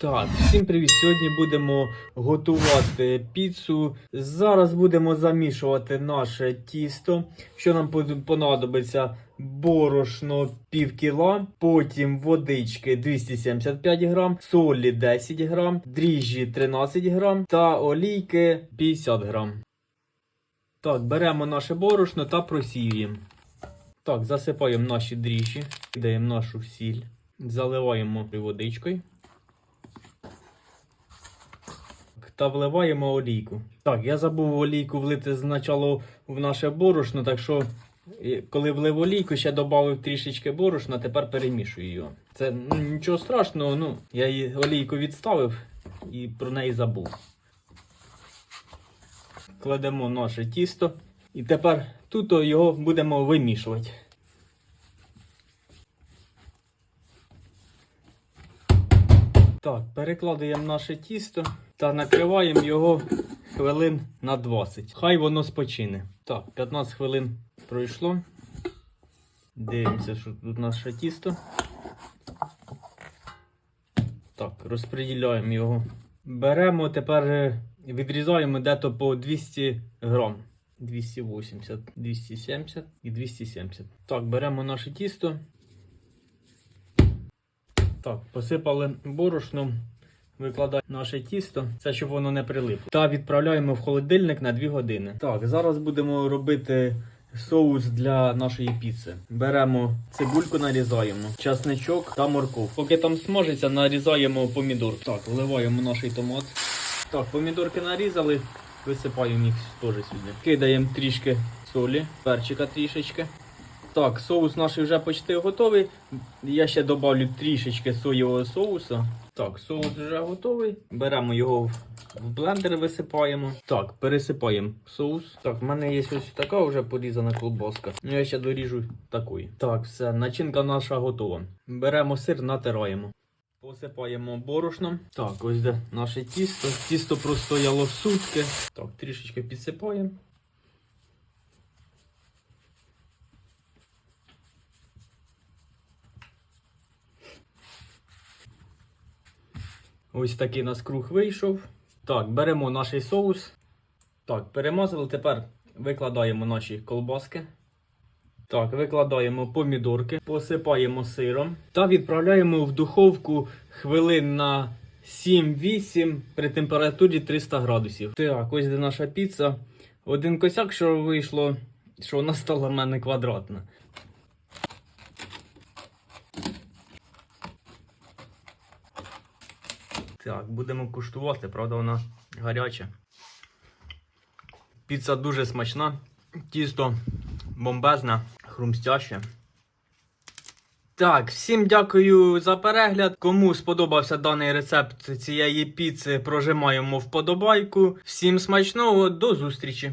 Так, всім привіт! Сьогодні будемо готувати піцу. Зараз будемо замішувати наше тісто. Що нам пон- понадобиться? Борошно пів кіла, потім водички 275 грам, солі 10 грам, дріжджі 13 грам та олійки 50 грам. Так, беремо наше борошно та просіюємо. Так, засипаємо наші дріжджі, кидаємо нашу сіль, заливаємо водичкою. Та вливаємо олійку. Так, я забув олійку влити спочатку в наше борошно, так що коли влив олійку, ще додав трішечки борошна, тепер перемішую його. Це ну, нічого страшного, ну, я її олійку відставив і про неї забув. Кладемо наше тісто і тепер тут його будемо вимішувати. Так, перекладаємо наше тісто та накриваємо його хвилин на 20. Хай воно спочине. Так, 15 хвилин пройшло. Дивимося, що тут наше тісто. Так, розподіляємо його. Беремо тепер, е, відрізаємо дето по 200 грам. 280, 270 і 270. Так, беремо наше тісто. Так, посипали борошном, викладаємо наше тісто, це щоб воно не прилипло. Та відправляємо в холодильник на 2 години. Так, зараз будемо робити соус для нашої піци. Беремо цибульку, нарізаємо, часничок та морков. Поки там смажиться, нарізаємо помідор. Так, вливаємо наш томат. Так, помідорки нарізали, висипаємо їх теж сюди. Кидаємо трішки солі, перчика трішечки. Так, соус наш вже почти готовий. Я ще додавлю трішечки соєвого соуса. Так, соус вже готовий. Беремо його в блендер, висипаємо. Так, пересипаємо соус. Так, в мене є ось така вже порізана колбаска. Ну, я ще доріжу такої. Так, все, начинка наша готова. Беремо сир, натираємо. Посипаємо борошном. Так, ось де наше тісто. Тісто простояло сутки. Так, трішечки підсипаємо. Ось такий у нас круг вийшов. Так, беремо наш соус. Так, перемазали. Тепер викладаємо наші колбаски. Так, викладаємо помідорки, посипаємо сиром та відправляємо в духовку хвилин на 7-8 при температурі 300 градусів. Так, ось де наша піца. Один косяк, що вийшло, що вона стала в мене квадратна. Так, будемо куштувати, правда, вона гаряча. Піца дуже смачна, тісто бомбезне, хрумстяще. Так, всім дякую за перегляд. Кому сподобався даний рецепт цієї піци, прожимаємо вподобайку. Всім смачного, до зустрічі!